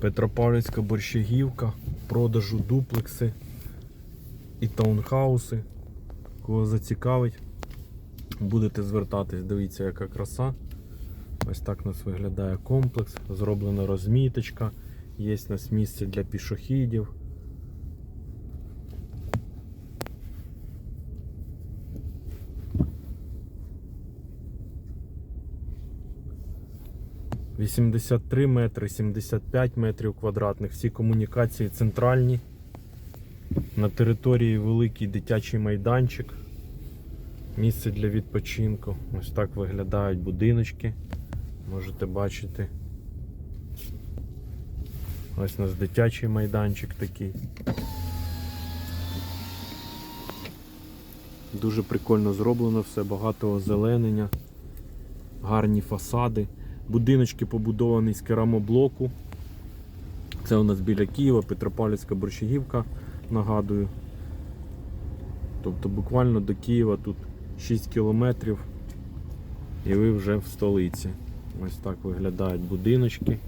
Петропавлівська борщагівка, продажу дуплекси і таунхауси. Кого зацікавить, будете звертатись, дивіться, яка краса. Ось так у нас виглядає комплекс, зроблена розміточка, є у нас місце для пішохідів. – 83 метри, 75 метрів квадратних, всі комунікації центральні. На території великий дитячий майданчик. Місце для відпочинку. Ось так виглядають будиночки. Можете бачити. Ось у нас дитячий майданчик такий. Дуже прикольно зроблено все, багато озеленення, гарні фасади. Будиночки побудовані з керамоблоку. Це у нас біля Києва, Петропавлівська борщагівка, нагадую. Тобто буквально до Києва тут 6 кілометрів і ви вже в столиці. Ось так виглядають будиночки.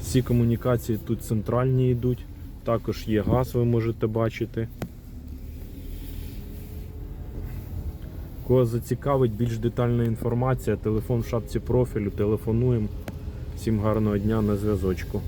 Всі комунікації тут центральні йдуть. Також є газ, ви можете бачити. Кого зацікавить більш детальна інформація, телефон в шапці профілю, телефонуємо. Всім гарного дня на зв'язочку.